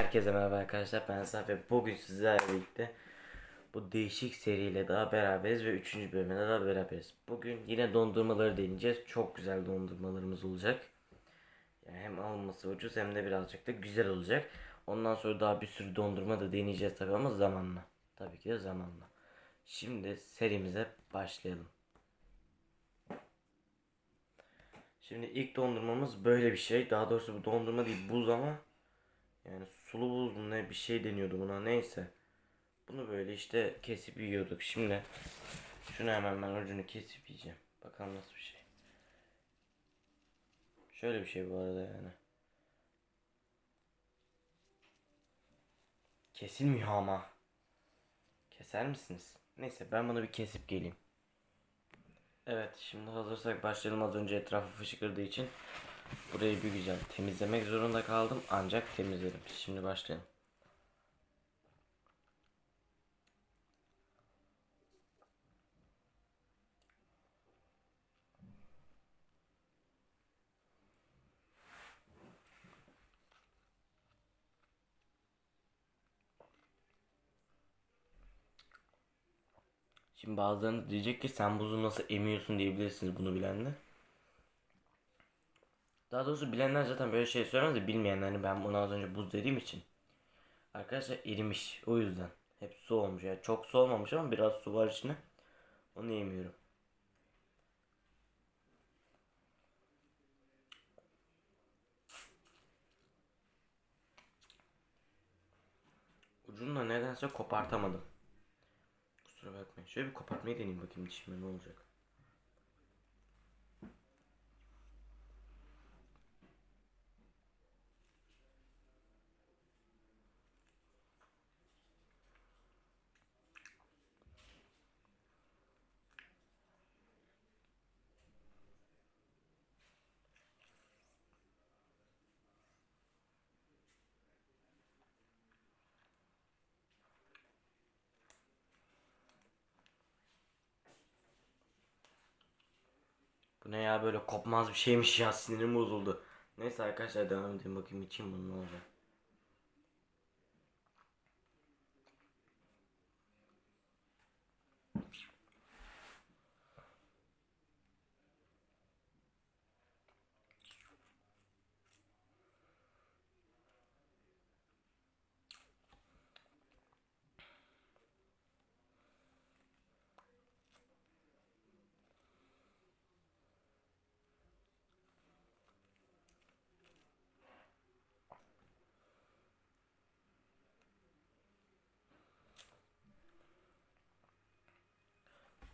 Herkese merhaba arkadaşlar ben Safi bugün sizlerle birlikte bu değişik seriyle daha beraberiz ve 3. bölümde daha beraberiz. Bugün yine dondurmaları deneyeceğiz. Çok güzel dondurmalarımız olacak. Yani hem alınması ucuz hem de birazcık da güzel olacak. Ondan sonra daha bir sürü dondurma da deneyeceğiz tabii ama zamanla. Tabii ki de zamanla. Şimdi serimize başlayalım. Şimdi ilk dondurmamız böyle bir şey. Daha doğrusu bu dondurma değil buz ama yani sulu buz mu ne bir şey deniyordu buna neyse. Bunu böyle işte kesip yiyorduk. Şimdi şunu hemen ben ucunu kesip yiyeceğim. Bakalım nasıl bir şey. Şöyle bir şey bu arada yani. Kesilmiyor ama. Keser misiniz? Neyse ben bunu bir kesip geleyim. Evet şimdi hazırsak başlayalım az önce etrafı fışkırdığı için burayı güzel temizlemek zorunda kaldım ancak temizledim. Şimdi başlayalım. Şimdi bazılarınız diyecek ki sen buzu nasıl emiyorsun diyebilirsiniz bunu bilenler. Daha doğrusu bilenler zaten böyle şey söylemez de bilmeyenler hani ben bunu az önce buz dediğim için. Arkadaşlar erimiş o yüzden. Hep su olmuş yani çok su olmamış ama biraz su var içine. Onu yemiyorum. Ucunu da nedense kopartamadım. Kusura bakmayın. Şöyle bir kopartmayı deneyeyim bakayım dişime ne olacak. Ne ya böyle kopmaz bir şeymiş ya sinirim bozuldu. Neyse arkadaşlar devam edelim bakayım içeyim bunu ne olacak.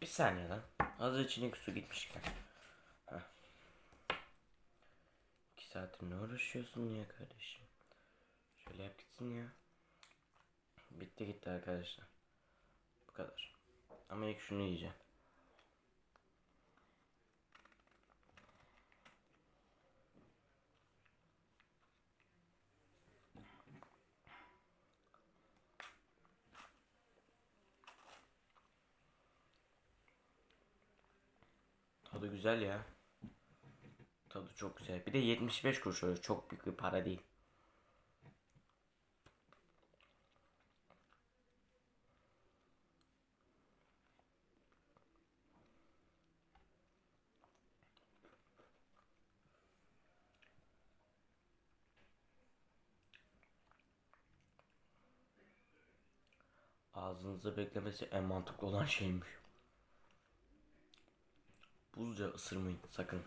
Bir saniye lan. Hazır içine su gitmişken. Heh. İki saattir ne uğraşıyorsun niye kardeşim? Şöyle yap gitsin ya. Bitti gitti arkadaşlar. Bu kadar. Ama ilk şunu yiyeceğim. Tadı güzel ya. Tadı çok güzel. Bir de 75 kuruş öyle çok büyük bir para değil. Ağzınızda beklemesi en mantıklı olan şeymiş. Buzca ısırmayın sakın.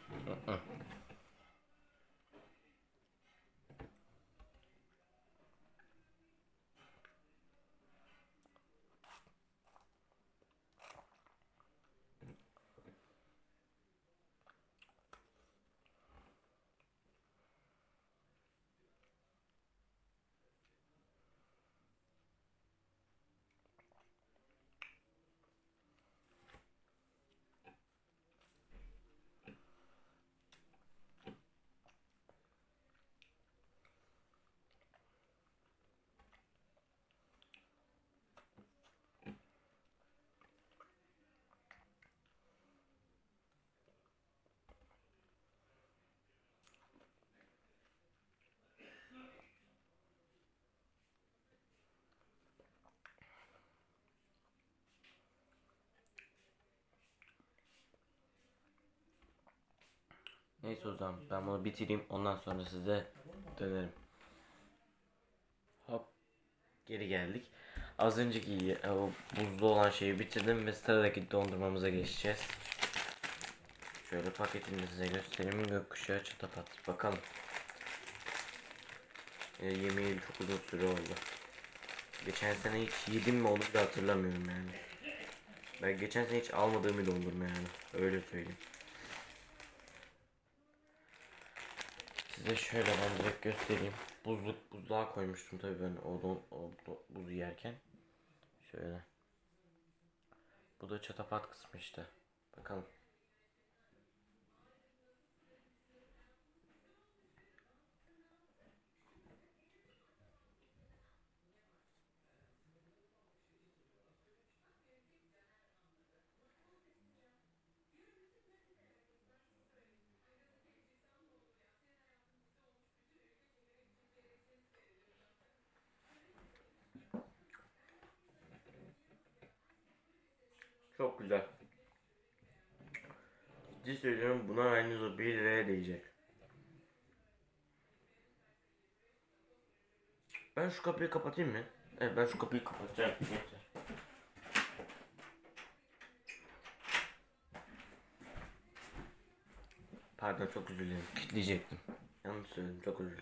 Neyse o zaman ben bunu bitireyim ondan sonra size dönerim. Hop geri geldik. Az önceki e, o buzlu olan şeyi bitirdim ve sıradaki dondurmamıza geçeceğiz. Şöyle paketini size göstereyim. Gökkuşağı çatapat. Bakalım. E, yemeği çok uzun süre oldu. Geçen sene hiç yedim mi onu bile hatırlamıyorum yani. Ben geçen sene hiç almadığım bir dondurma yani. Öyle söyleyeyim. Size şöyle ben direkt göstereyim. Buzluk buzluğa koymuştum tabii ben o, don, o buzu yerken. Şöyle. Bu da çatapat kısmı işte. Bakalım. Çok güzel. Ciddi söylüyorum buna verdiğiniz o 1 liraya değecek. Ben şu kapıyı kapatayım mı? Evet ben şu kapıyı kapatacağım. Pardon çok özür dilerim. Kilitleyecektim. Yanlış söyledim çok özür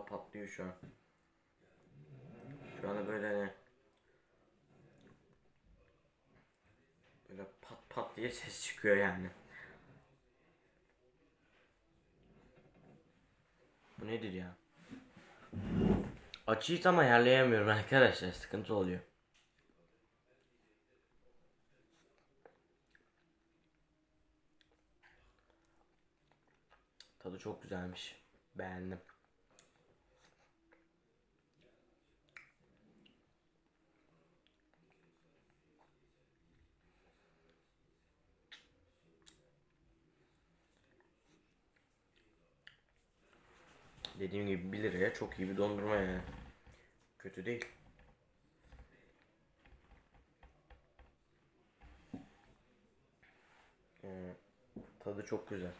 Ağzımda patlıyor şu an. Şu anda böyle hani böyle pat pat diye ses çıkıyor yani. Bu nedir ya? Açıyı tam ayarlayamıyorum arkadaşlar. Sıkıntı oluyor. Tadı çok güzelmiş. Beğendim. Dediğim gibi 1 liraya çok iyi bir dondurma yani. Kötü değil. Ee, tadı çok güzel.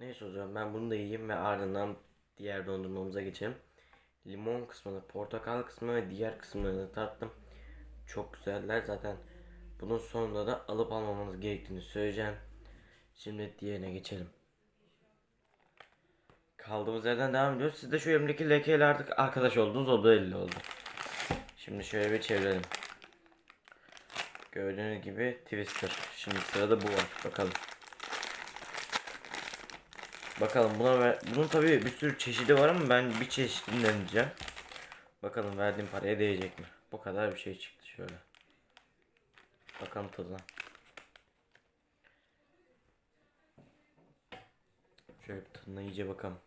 Neyse o zaman ben bunu da yiyeyim ve ardından diğer dondurmamıza geçelim. Limon kısmını, portakal kısmını ve diğer kısımlarını tattım. Çok güzeller zaten. Bunun sonunda da alıp almamanız gerektiğini söyleyeceğim. Şimdi diğerine geçelim. Kaldığımız yerden devam ediyoruz. Siz de şu elimdeki lekeyle artık arkadaş oldunuz. O da belli oldu. Şimdi şöyle bir çevirelim. Gördüğünüz gibi Twister. Şimdi sırada bu var. Bakalım. Bakalım buna ver, bunun tabii bir sürü çeşidi var ama ben bir çeşidini deneyeceğim. Bakalım verdiğim paraya değecek mi? Bu kadar bir şey çıktı şöyle. Bakalım tadına. Şöyle tadına iyice bakalım.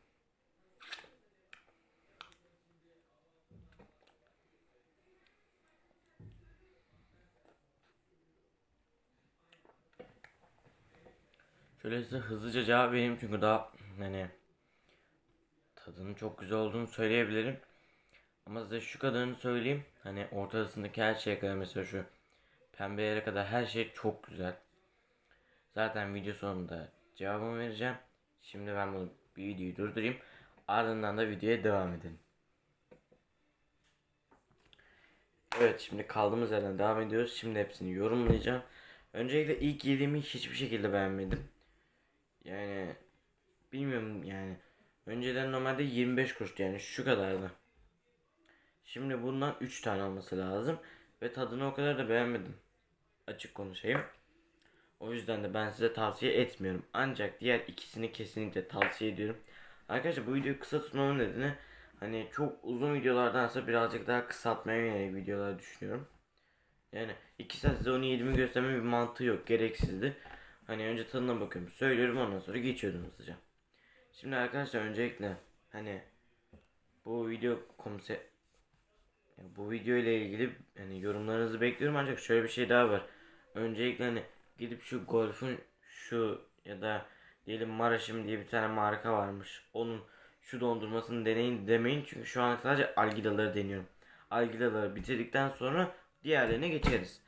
Şöyle size hızlıca cevap vereyim çünkü daha hani tadının çok güzel olduğunu söyleyebilirim. Ama size şu kadarını söyleyeyim. Hani ortasındaki her şeye kadar mesela şu pembe yere kadar her şey çok güzel. Zaten video sonunda cevabımı vereceğim. Şimdi ben bunu bir videoyu durdurayım. Ardından da videoya devam edelim. Evet şimdi kaldığımız yerden devam ediyoruz. Şimdi hepsini yorumlayacağım. Öncelikle ilk yediğimi hiçbir şekilde beğenmedim. Yani bilmiyorum yani Önceden normalde 25 kuruştu yani şu kadardı. Şimdi bundan 3 tane olması lazım. Ve tadını o kadar da beğenmedim. Açık konuşayım. O yüzden de ben size tavsiye etmiyorum. Ancak diğer ikisini kesinlikle tavsiye ediyorum. Arkadaşlar bu videoyu kısa tutmamın nedeni hani çok uzun videolardansa birazcık daha kısaltmaya yönelik videolar düşünüyorum. Yani 2 saat size onu yediğimi göstermemin bir mantığı yok. Gereksizdi. Hani önce tadına bakıyorum. Söylüyorum ondan sonra geçiyordum hızlıca. Şimdi arkadaşlar öncelikle hani bu video konsept ya bu video ile ilgili hani yorumlarınızı bekliyorum ancak şöyle bir şey daha var. Öncelikle hani gidip şu Golf'un şu ya da diyelim Maraş'ım diye bir tane marka varmış. Onun şu dondurmasını deneyin demeyin çünkü şu an sadece algidaları deniyorum. Algidaları bitirdikten sonra diğerlerine geçeriz.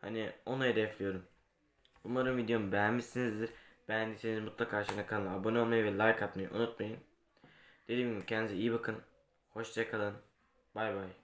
Hani onu hedefliyorum. Umarım videomu beğenmişsinizdir. Beğendiyseniz mutlaka aşağıda kanala abone olmayı ve like atmayı unutmayın. Dediğim gibi kendinize iyi bakın. Hoşçakalın. Bay bay.